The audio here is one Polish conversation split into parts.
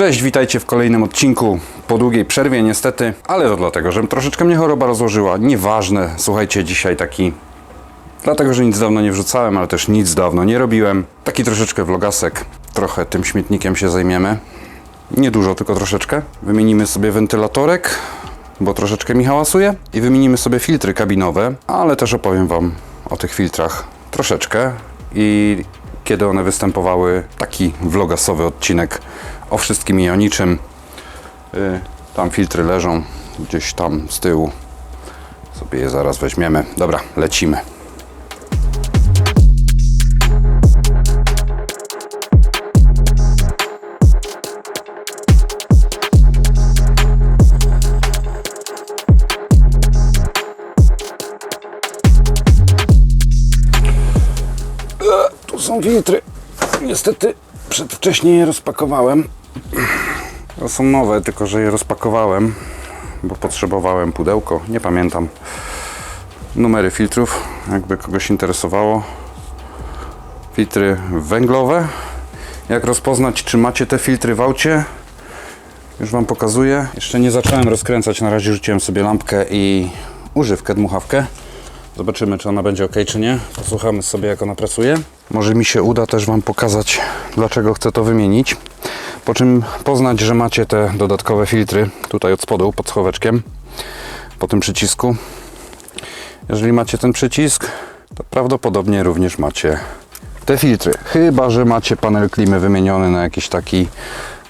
Cześć, witajcie w kolejnym odcinku. Po długiej przerwie niestety, ale to dlatego, że troszeczkę mnie choroba rozłożyła. Nieważne, słuchajcie, dzisiaj taki... Dlatego, że nic dawno nie wrzucałem, ale też nic dawno nie robiłem. Taki troszeczkę vlogasek. Trochę tym śmietnikiem się zajmiemy. Niedużo, tylko troszeczkę. Wymienimy sobie wentylatorek, bo troszeczkę mi hałasuje. I wymienimy sobie filtry kabinowe, ale też opowiem Wam o tych filtrach troszeczkę. I kiedy one występowały, taki vlogasowy odcinek o wszystkim i o niczym. Y, Tam filtry leżą gdzieś tam z tyłu. Sobie je zaraz weźmiemy. Dobra, lecimy. Tu są filtry. Niestety przedwcześnie je rozpakowałem. To są nowe, tylko że je rozpakowałem, bo potrzebowałem pudełko. Nie pamiętam numery filtrów, jakby kogoś interesowało. Filtry węglowe. Jak rozpoznać, czy macie te filtry w aucie? Już Wam pokazuję. Jeszcze nie zacząłem rozkręcać, na razie rzuciłem sobie lampkę i używkę, dmuchawkę. Zobaczymy, czy ona będzie ok, czy nie. Posłuchamy sobie, jak ona pracuje. Może mi się uda też Wam pokazać, dlaczego chcę to wymienić. Po czym poznać, że macie te dodatkowe filtry tutaj od spodu, pod schoweczkiem, po tym przycisku. Jeżeli macie ten przycisk, to prawdopodobnie również macie te filtry. Chyba, że macie panel klimy wymieniony na jakiś taki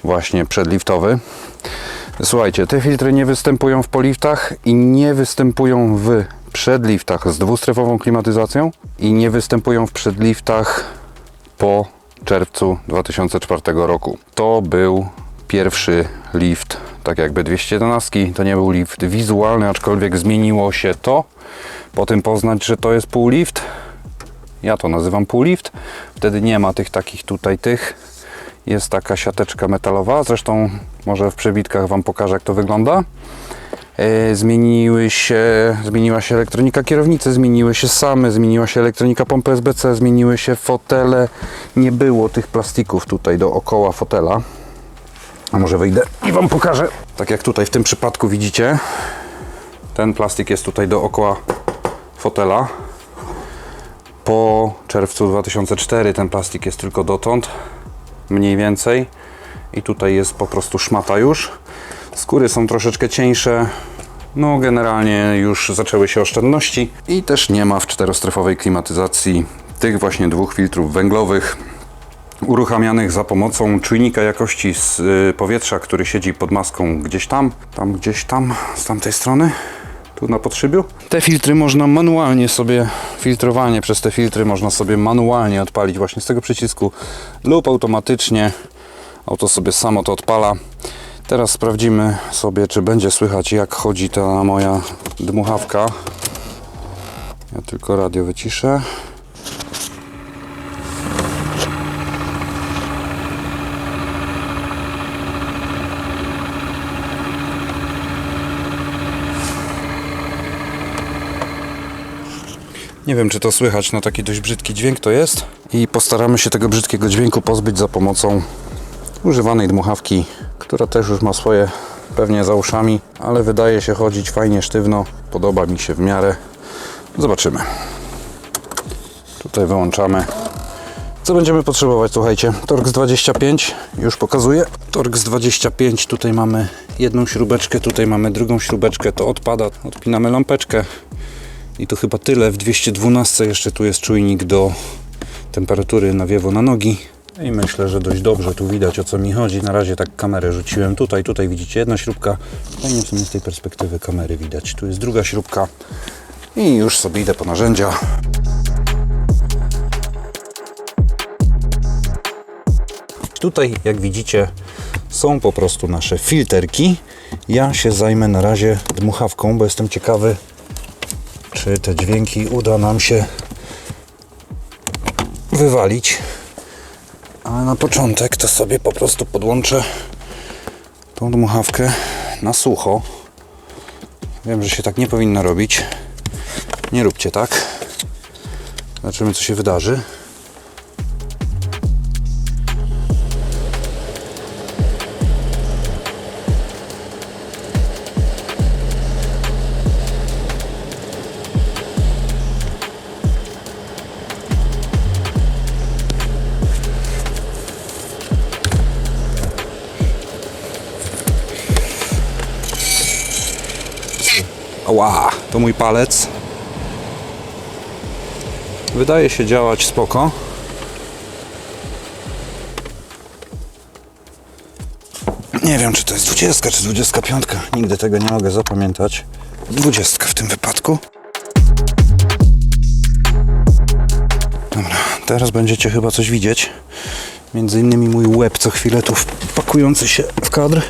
właśnie przedliftowy. Słuchajcie, te filtry nie występują w poliftach i nie występują w przedliftach z dwustrefową klimatyzacją i nie występują w przedliftach po czerwcu 2004 roku. To był pierwszy lift, tak jakby 211. To nie był lift wizualny, aczkolwiek zmieniło się to. Po tym poznać, że to jest półlift. Ja to nazywam półlift. Wtedy nie ma tych takich tutaj tych. Jest taka siateczka metalowa. Zresztą może w przebitkach Wam pokażę, jak to wygląda. E, Zmieniły się, zmieniła się elektronika kierownicy, zmieniły się same, zmieniła się elektronika pompy SBC, zmieniły się fotele. Nie było tych plastików tutaj dookoła fotela. A może wyjdę i Wam pokażę. Tak jak tutaj w tym przypadku widzicie, ten plastik jest tutaj dookoła fotela. Po czerwcu 2004 ten plastik jest tylko dotąd, mniej więcej. I tutaj jest po prostu szmata już. Skóry są troszeczkę cieńsze. No, generalnie już zaczęły się oszczędności i też nie ma w czterostrefowej klimatyzacji tych właśnie dwóch filtrów węglowych uruchamianych za pomocą czujnika jakości z y, powietrza, który siedzi pod maską gdzieś tam, tam gdzieś tam, z tamtej strony, tu na podszybiu. Te filtry można manualnie sobie, filtrowanie przez te filtry można sobie manualnie odpalić właśnie z tego przycisku lub automatycznie. Auto sobie samo to odpala. Teraz sprawdzimy sobie, czy będzie słychać, jak chodzi ta moja dmuchawka. Ja tylko radio wyciszę. Nie wiem, czy to słychać, no taki dość brzydki dźwięk to jest. I postaramy się tego brzydkiego dźwięku pozbyć za pomocą używanej dmuchawki, która też już ma swoje pewnie za uszami, ale wydaje się chodzić fajnie sztywno. Podoba mi się w miarę. Zobaczymy. Tutaj wyłączamy. Co będziemy potrzebować? Słuchajcie, Torx 25 już pokazuję. Torx 25, tutaj mamy jedną śrubeczkę, tutaj mamy drugą śrubeczkę, to odpada. Odpinamy lampeczkę. I to chyba tyle. W 212 jeszcze tu jest czujnik do temperatury nawiewu na nogi. I myślę, że dość dobrze tu widać o co mi chodzi. Na razie tak kamerę rzuciłem tutaj. Tutaj widzicie jedna śrubka. Fajnie w sumie z tej perspektywy kamery widać. Tu jest druga śrubka. I już sobie idę po narzędzia. Tutaj, jak widzicie, są po prostu nasze filterki. Ja się zajmę na razie dmuchawką, bo jestem ciekawy, czy te dźwięki uda nam się wywalić. Ale na początek to sobie po prostu podłączę tą dmuchawkę na sucho. Wiem, że się tak nie powinno robić. Nie róbcie tak. Zobaczymy, co się wydarzy. Ła, to mój palec. Wydaje się działać spoko. Nie wiem, czy to jest 20 czy 25. Nigdy tego nie mogę zapamiętać. 20 w tym wypadku. Dobra, teraz będziecie chyba coś widzieć. Między innymi mój łeb co chwilę tu wpakujący się w kadr.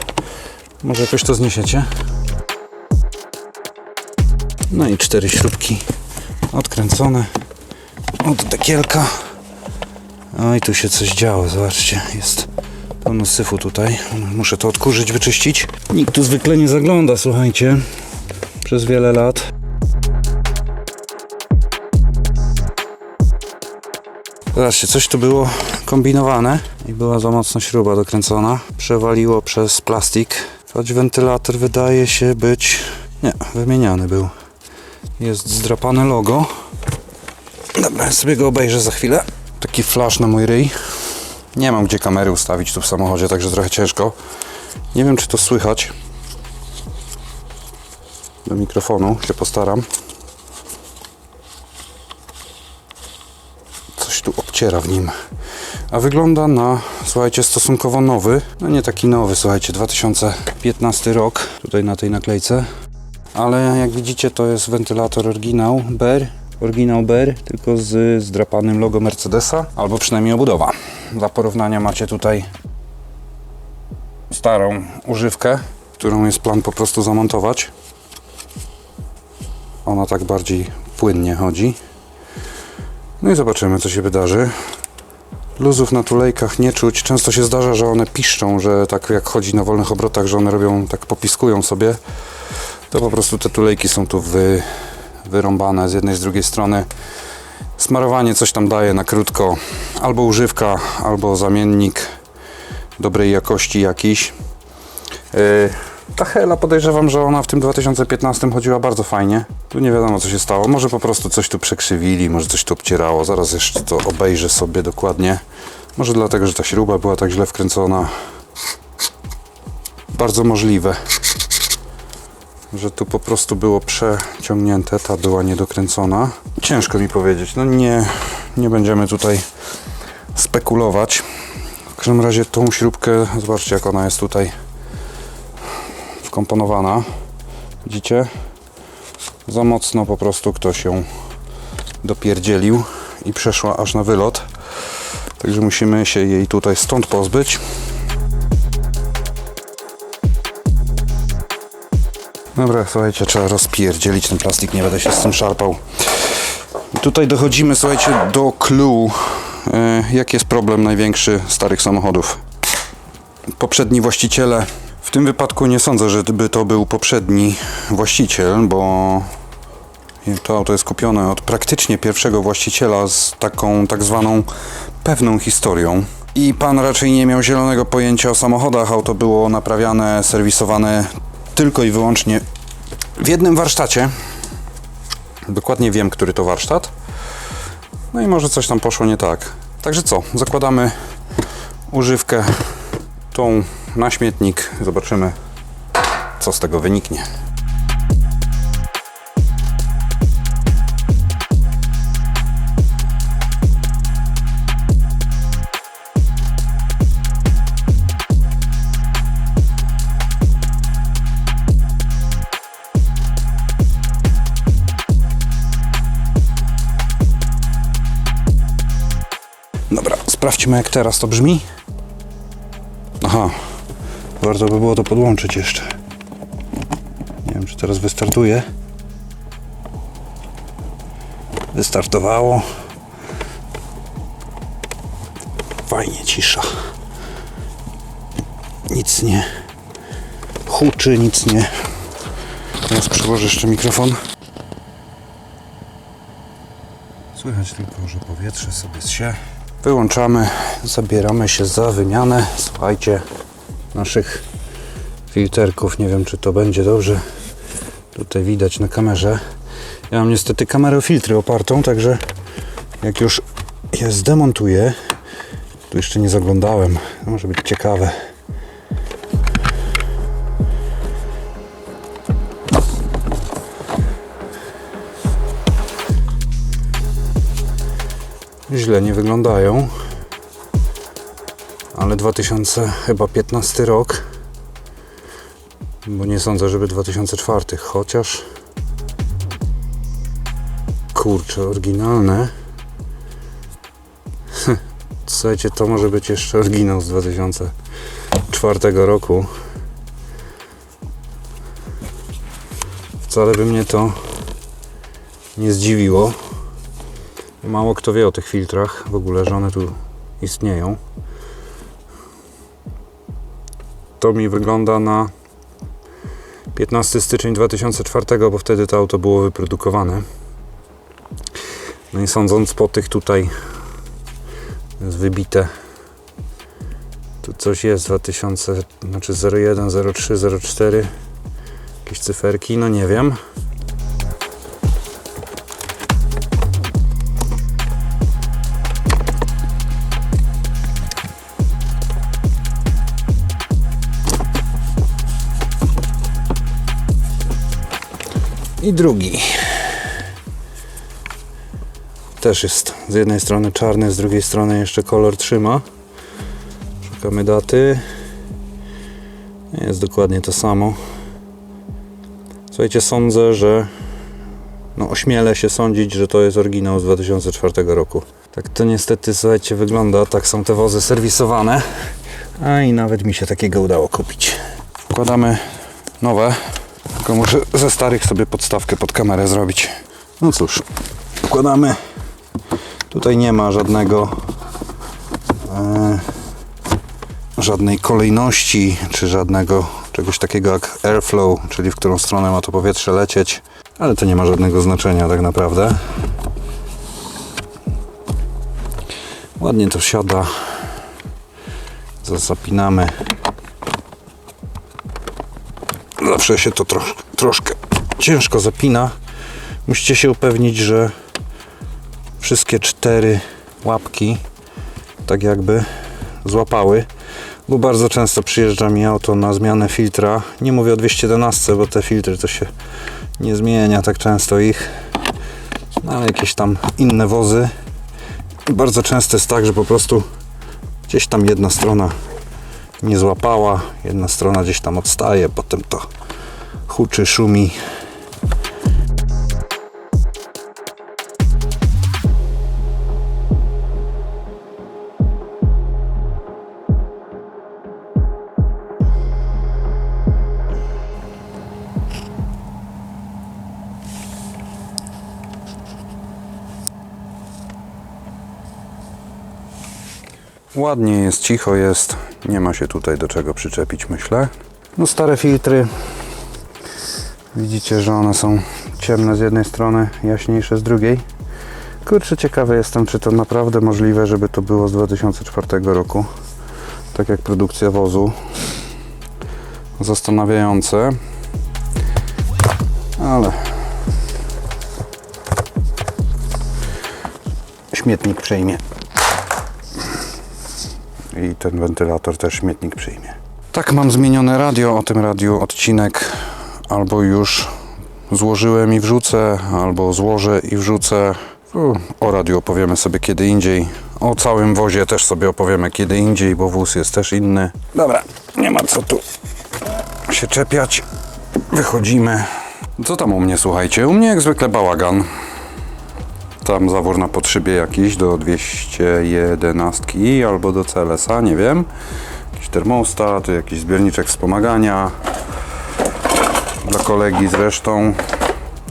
Może jakoś to zniesiecie. No i cztery śrubki odkręcone od dekielka. No i tu się coś działo, zobaczcie, jest pełno syfu tutaj. Muszę to odkurzyć, wyczyścić. Nikt tu zwykle nie zagląda, słuchajcie, przez wiele lat. Zobaczcie, coś tu było kombinowane i była za mocno śruba dokręcona. Przewaliło przez plastik, choć wentylator wydaje się być... Nie, wymieniany był. Jest zdrapane logo. Dobra, sobie go obejrzę za chwilę. Taki flash na mój ryj. Nie mam gdzie kamery ustawić tu w samochodzie, także trochę ciężko. Nie wiem, czy to słychać. Do mikrofonu się postaram. Coś tu obciera w nim. A wygląda na, słuchajcie, stosunkowo nowy. No nie taki nowy, słuchajcie, 2015 rok. Tutaj na tej naklejce. Ale jak widzicie, to jest wentylator oryginał Ber. Oryginał Ber, tylko z zdrapanym logo Mercedesa, albo przynajmniej obudowa. Dla porównania macie tutaj starą używkę, którą jest plan po prostu zamontować. Ona tak bardziej płynnie chodzi. No i zobaczymy, co się wydarzy. Luzów na tulejkach nie czuć. Często się zdarza, że one piszczą, że tak jak chodzi na wolnych obrotach, że one robią, tak popiskują sobie. To po prostu te tulejki są tu wy, wyrąbane z jednej, z drugiej strony. Smarowanie coś tam daje na krótko. Albo używka, albo zamiennik dobrej jakości jakiś. Yy, ta Hela podejrzewam, że ona w tym 2015 chodziła bardzo fajnie. Tu nie wiadomo co się stało. Może po prostu coś tu przekrzywili, może coś tu obcierało. Zaraz jeszcze to obejrzę sobie dokładnie. Może dlatego, że ta śruba była tak źle wkręcona. Bardzo możliwe, że tu po prostu było przeciągnięte, ta była niedokręcona. Ciężko mi powiedzieć. No nie, nie będziemy tutaj spekulować. W każdym razie tą śrubkę, zobaczcie jak ona jest tutaj wkomponowana. Widzicie? Za mocno po prostu ktoś ją dopierdzielił i przeszła aż na wylot. Także musimy się jej tutaj stąd pozbyć. Dobra, słuchajcie, trzeba rozpierdzielić ten plastik, nie będę się z tym szarpał. Tutaj dochodzimy, słuchajcie, do clue, e, jaki jest problem największy starych samochodów. Poprzedni właściciele, w tym wypadku nie sądzę, żeby to był poprzedni właściciel, bo to auto jest kupione od praktycznie pierwszego właściciela z taką tak zwaną pewną historią. I pan raczej nie miał zielonego pojęcia o samochodach. Auto było naprawiane, serwisowane tylko i wyłącznie w jednym warsztacie. Dokładnie wiem, który to warsztat. No i może coś tam poszło nie tak. Także co, zakładamy używkę tą na śmietnik. Zobaczymy, co z tego wyniknie. Sprawdźmy jak teraz to brzmi. Aha, warto by było to podłączyć jeszcze. Nie wiem, czy teraz wystartuje. Wystartowało. Fajnie, cisza. Nic nie huczy, nic nie. Teraz przyłożę jeszcze mikrofon. Słychać tylko, że powietrze sobie się. Wyłączamy, zabieramy się za wymianę. Słuchajcie, naszych filterków. Nie wiem, czy to będzie dobrze. Tutaj widać na kamerze. Ja mam niestety kamerę filtry opartą, także jak już je zdemontuję, tu jeszcze nie zaglądałem. To może być ciekawe. Źle nie wyglądają. Ale 2000 chyba 15 rok. Bo nie sądzę, żeby 2004, chociaż kurczę, oryginalne. Słuchajcie, to może być jeszcze oryginał z 2004 roku. Wcale by mnie to nie zdziwiło. Mało kto wie o tych filtrach w ogóle, że one tu istnieją. To mi wygląda na 15 styczeń 2004, bo wtedy to auto było wyprodukowane. No i sądząc po tych tutaj jest wybite tu coś jest 2000, znaczy 01, 03, 04 jakieś cyferki, no nie wiem i drugi też jest z jednej strony czarny, z drugiej strony jeszcze kolor trzyma. Szukamy daty. Jest dokładnie to samo. Słuchajcie, sądzę, że no ośmielę się sądzić, że to jest oryginał z 2004 roku. Tak to niestety, słuchajcie, wygląda. Tak są te wozy serwisowane. A i nawet mi się takiego udało kupić. Wkładamy nowe. Tylko muszę ze starych sobie podstawkę pod kamerę zrobić. No cóż, wkładamy Tutaj nie ma żadnego e, żadnej kolejności, czy żadnego czegoś takiego jak airflow, czyli w którą stronę ma to powietrze lecieć, ale to nie ma żadnego znaczenia tak naprawdę. Ładnie to siada. Zapinamy. Zawsze się to trosz, troszkę ciężko zapina. Musicie się upewnić, że wszystkie cztery łapki tak jakby złapały, bo bardzo często przyjeżdża mi auto na zmianę filtra. Nie mówię o 211, bo te filtry to się nie zmienia tak często ich, no, ale jakieś tam inne wozy. Bardzo często jest tak, że po prostu gdzieś tam jedna strona nie złapała, jedna strona gdzieś tam odstaje, potem to huczy, szumi. Ładnie jest, cicho jest. Nie ma się tutaj do czego przyczepić, myślę. No stare filtry. Widzicie, że one są ciemne z jednej strony, jaśniejsze z drugiej. Kurczę, ciekawy jestem, czy to naprawdę możliwe, żeby to było z 2004 roku. Tak jak produkcja wozu. Zastanawiające. Ale śmietnik przejmie i ten wentylator też śmietnik przyjmie. Tak, mam zmienione radio. O tym radiu odcinek albo już złożyłem i wrzucę, albo złożę i wrzucę. O radiu opowiemy sobie kiedy indziej. O całym wozie też sobie opowiemy kiedy indziej, bo wóz jest też inny. Dobra, nie ma co tu się czepiać. Wychodzimy. Co tam u mnie, słuchajcie? U mnie jak zwykle bałagan tam zawór na podszybie jakiś do 211 albo do CLS-a, nie wiem. Jakiś termostat, jakiś zbiorniczek wspomagania dla kolegi zresztą.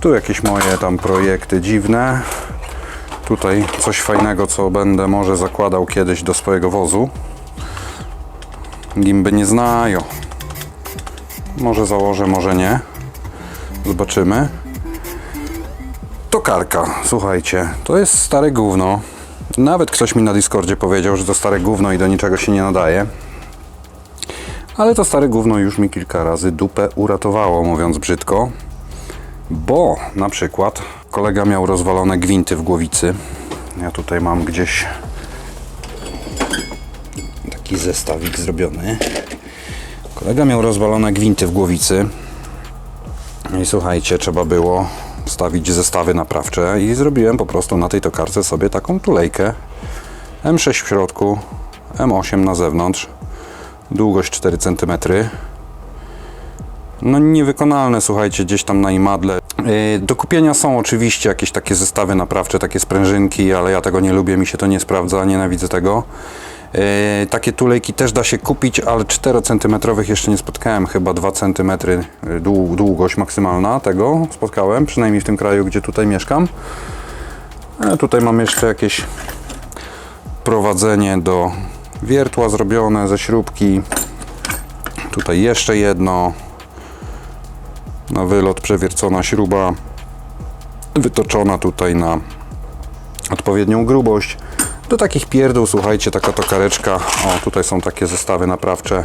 Tu jakieś moje tam projekty dziwne. Tutaj coś fajnego, co będę może zakładał kiedyś do swojego wozu. Gimby nie znają. Może założę, może nie. Zobaczymy. Tokarka, słuchajcie, to jest stare gówno. Nawet ktoś mi na Discordzie powiedział, że to stare gówno i do niczego się nie nadaje. Ale to stare gówno już mi kilka razy dupę uratowało, mówiąc brzydko. Bo na przykład kolega miał rozwalone gwinty w głowicy. Ja tutaj mam gdzieś taki zestawik zrobiony. Kolega miał rozwalone gwinty w głowicy. I słuchajcie, trzeba było wstawić zestawy naprawcze i zrobiłem po prostu na tej tokarce sobie taką tulejkę M6 w środku, M8 na zewnątrz, długość 4 cm. No niewykonalne, słuchajcie, gdzieś tam na imadle. Yy, Do kupienia są oczywiście jakieś takie zestawy naprawcze, takie sprężynki, ale ja tego nie lubię, mi się to nie sprawdza, nienawidzę tego. Yy, Takie tulejki też da się kupić, ale 4 cm jeszcze nie spotkałem, chyba 2 cm dłu- długość maksymalna tego spotkałem, przynajmniej w tym kraju, gdzie tutaj mieszkam. A tutaj mam jeszcze jakieś prowadzenie do wiertła zrobione ze śrubki. Tutaj jeszcze jedno. Na wylot przewiercona śruba. Wytoczona tutaj na odpowiednią grubość. Do takich pierdół, słuchajcie, taka tokareczka. O, tutaj są takie zestawy naprawcze.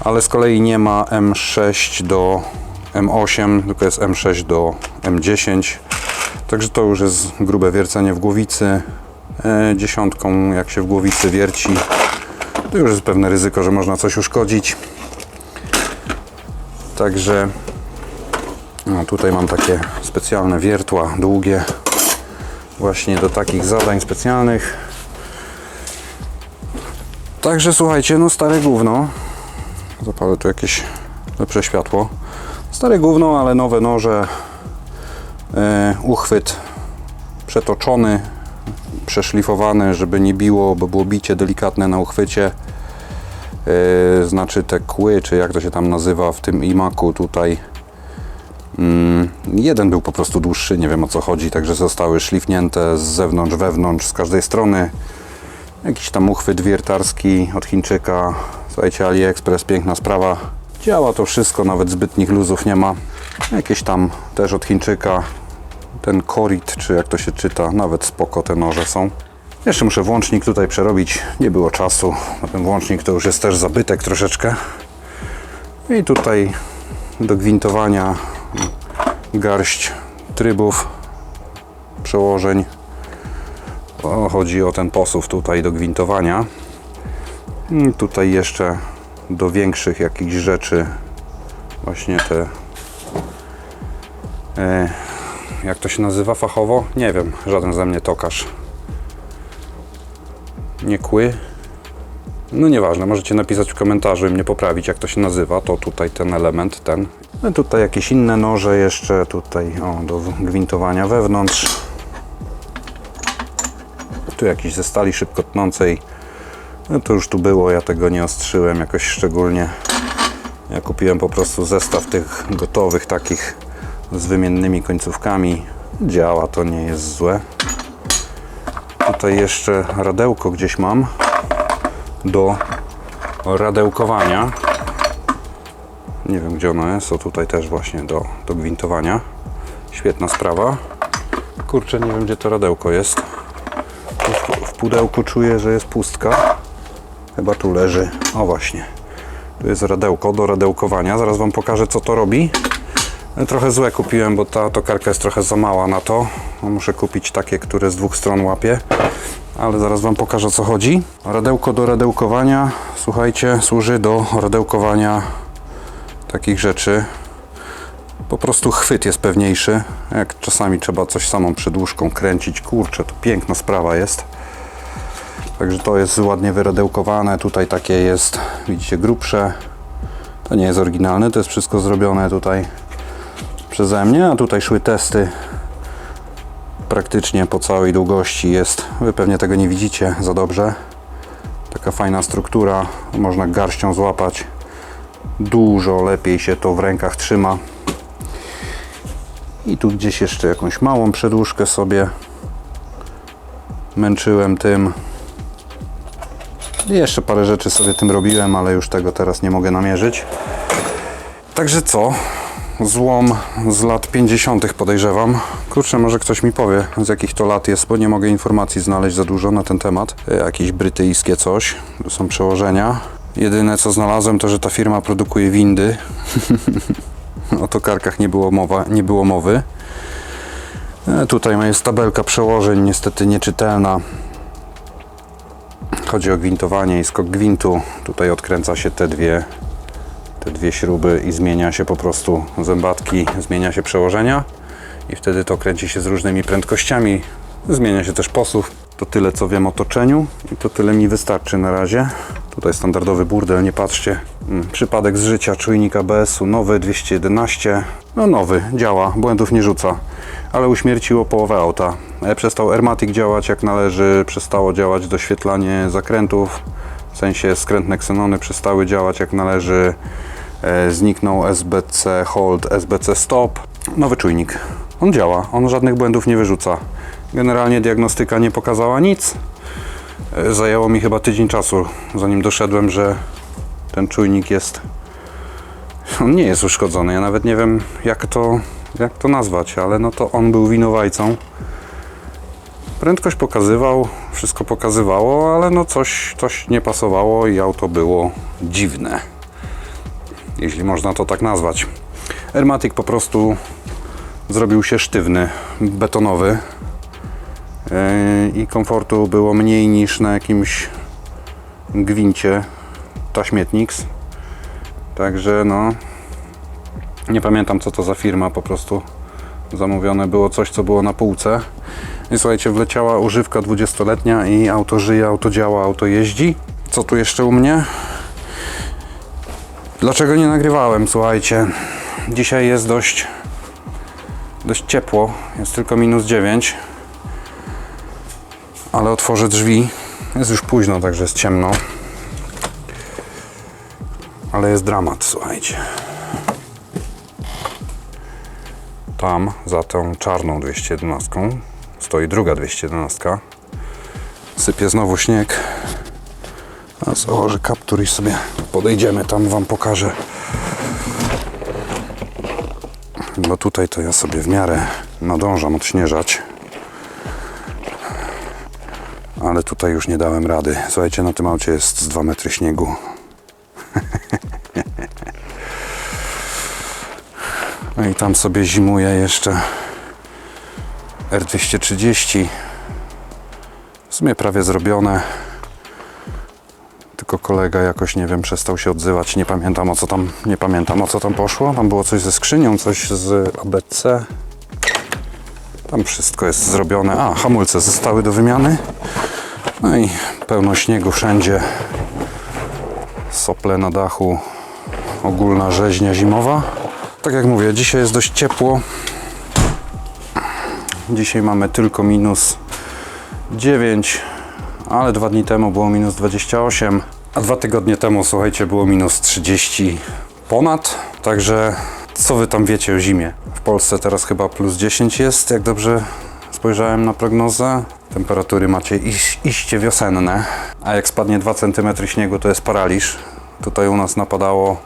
Ale z kolei nie ma M6 do M8, tylko jest M6 do M10. Także to już jest grube wiercenie w głowicy. E, dziesiątką, jak się w głowicy wierci, to już jest pewne ryzyko, że można coś uszkodzić. Także no, tutaj mam takie specjalne wiertła, długie, właśnie do takich zadań specjalnych. Także słuchajcie, no stare gówno. Zapalę tu jakieś lepsze światło. Stare gówno, ale nowe noże. E, uchwyt przetoczony, przeszlifowany, żeby nie biło, bo było bicie delikatne na uchwycie. E, znaczy te kły, czy jak to się tam nazywa w tym imaku tutaj. Mm, jeden był po prostu dłuższy, nie wiem o co chodzi, także zostały szlifnięte z zewnątrz, wewnątrz, z każdej strony. Jakiś tam uchwyt wiertarski od Chińczyka. Słuchajcie, AliExpress, piękna sprawa. Działa to wszystko, nawet zbytnich luzów nie ma. Jakieś tam też od Chińczyka. Ten Korit, czy jak to się czyta, nawet spoko te noże są. Jeszcze muszę włącznik tutaj przerobić. Nie było czasu. Na ten włącznik to już jest też zabytek troszeczkę. I tutaj do gwintowania garść trybów, przełożeń. O, chodzi o ten posuw tutaj do gwintowania. I tutaj jeszcze do większych jakichś rzeczy właśnie te e, jak to się nazywa fachowo? Nie wiem, żaden ze mnie tokarz. Nie kły. No nieważne, możecie napisać w komentarzu i mnie poprawić jak to się nazywa, to tutaj ten element, ten. No tutaj jakieś inne noże jeszcze, tutaj o, do gwintowania wewnątrz. Tu jakiś ze stali szybko tnącej. No to już tu było, ja tego nie ostrzyłem jakoś szczególnie. Ja kupiłem po prostu zestaw tych gotowych takich z wymiennymi końcówkami. Działa, to nie jest złe. Tutaj jeszcze radełko gdzieś mam do radełkowania. Nie wiem gdzie ono jest, o tutaj też właśnie do, do gwintowania. Świetna sprawa. Kurczę, nie wiem gdzie to radełko jest. W, pudełku czuję, że jest pustka. Chyba tu leży. O właśnie. Tu jest radełko do radełkowania. Zaraz Wam pokażę co to robi. Trochę złe kupiłem, bo ta tokarka jest trochę za mała na to. Muszę kupić takie, które z dwóch stron łapie. Ale zaraz Wam pokażę o co chodzi. Radełko do radełkowania, słuchajcie, służy do radełkowania takich rzeczy. Po prostu chwyt jest pewniejszy. Jak czasami trzeba coś samą przedłużką kręcić. Kurczę, to piękna sprawa jest. Także to jest ładnie wyradełkowane. Tutaj takie jest, widzicie, grubsze. To nie jest oryginalne, to jest wszystko zrobione tutaj przeze mnie, a tutaj szły testy praktycznie po całej długości jest. Wy pewnie tego nie widzicie za dobrze. Taka fajna struktura, można garścią złapać. Dużo lepiej się to w rękach trzyma. I tu gdzieś jeszcze jakąś małą przedłużkę sobie męczyłem tym. I jeszcze parę rzeczy sobie tym robiłem, ale już tego teraz nie mogę namierzyć. Także co? Złom z lat 50. podejrzewam. Kurczę, może ktoś mi powie, z jakich to lat jest, bo nie mogę informacji znaleźć za dużo na ten temat. Jakieś brytyjskie coś, to są przełożenia. Jedyne co znalazłem to, że ta firma produkuje windy. o tokarkach nie było, mowa, nie było mowy. E, Tutaj jest tabelka przełożeń, niestety nieczytelna. Chodzi o gwintowanie i skok gwintu. Tutaj odkręca się te dwie te dwie śruby i zmienia się po prostu zębatki, zmienia się przełożenia i wtedy to kręci się z różnymi prędkościami. Zmienia się też posuw. To tyle co wiem o toczeniu i to tyle mi wystarczy na razie. Tutaj standardowy burdel, nie patrzcie. Mm, Przypadek z życia, czujnik ABS-u, nowy 211. No nowy, działa, błędów nie rzuca. Ale uśmierciło połowę auta. E, Przestał Airmatic działać jak należy, przestało działać doświetlanie zakrętów. W sensie skrętne ksenony przestały działać jak należy. E, Zniknął SBC Hold, SBC Stop. Nowy czujnik. On działa, on żadnych błędów nie wyrzuca. Generalnie diagnostyka nie pokazała nic. E, Zajęło mi chyba tydzień czasu, zanim doszedłem, że ten czujnik jest. On nie jest uszkodzony. Ja nawet nie wiem, jak to, jak to nazwać, ale no to on był winowajcą. Prędkość pokazywał, wszystko pokazywało, ale no coś, coś nie pasowało i auto było dziwne. Jeśli można to tak nazwać. Airmatic po prostu zrobił się sztywny, betonowy Yy, i komfortu było mniej niż na jakimś gwincie Taśmietniks. Także no nie pamiętam co to za firma, po prostu zamówione było coś co było na półce. I słuchajcie, wleciała używka 20-letnia i auto żyje, auto działa, auto jeździ. Co tu jeszcze u mnie? Dlaczego nie nagrywałem? Słuchajcie, dzisiaj jest dość dość ciepło, jest tylko minus 9 ale otworzę drzwi. Jest już późno, także jest ciemno. Ale jest dramat, słuchajcie. Tam, za tą czarną 211, stoi druga 211. Sypie znowu śnieg. A założę kaptur i sobie podejdziemy, tam Wam pokażę. Bo tutaj to ja sobie w miarę nadążam odśnieżać ale tutaj już nie dałem rady. Słuchajcie, na tym aucie jest z 2 metry śniegu. No i tam sobie zimuje jeszcze R230. W sumie prawie zrobione. Tylko kolega jakoś, nie wiem, przestał się odzywać. Nie pamiętam o co tam, nie pamiętam o co tam poszło. Tam było coś ze skrzynią, coś z ABC. Tam wszystko jest zrobione. A, hamulce zostały do wymiany. No i pełno śniegu wszędzie. Sople na dachu. Ogólna rzeźnia zimowa. Tak jak mówię, dzisiaj jest dość ciepło. Dzisiaj mamy tylko minus 9, ale dwa dni temu było minus 28, a dwa tygodnie temu, słuchajcie, było minus 30 ponad. Także co wy tam wiecie o zimie? W Polsce teraz chyba plus 10 jest, jak dobrze spojrzałem na prognozę. Temperatury macie iś, iście wiosenne, a jak spadnie 2 cm śniegu, to jest paraliż. Tutaj u nas napadało,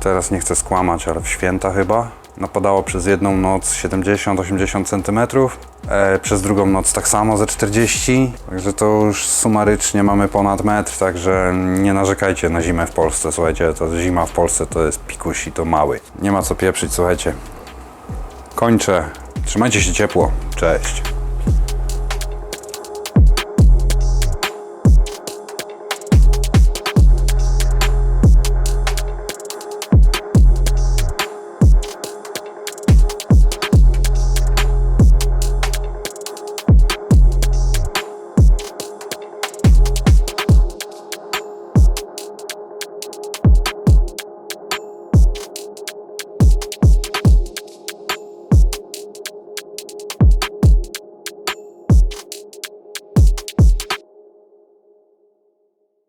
teraz nie chcę skłamać, ale w święta chyba. Napadało przez jedną noc 70-80 cm, e, przez drugą noc tak samo ze 40, także to już sumarycznie mamy ponad metr, także nie narzekajcie na zimę w Polsce. Słuchajcie, to zima w Polsce to jest pikuś i to mały. Nie ma co pieprzyć, słuchajcie. Kończę. Trzymajcie się ciepło. Cześć.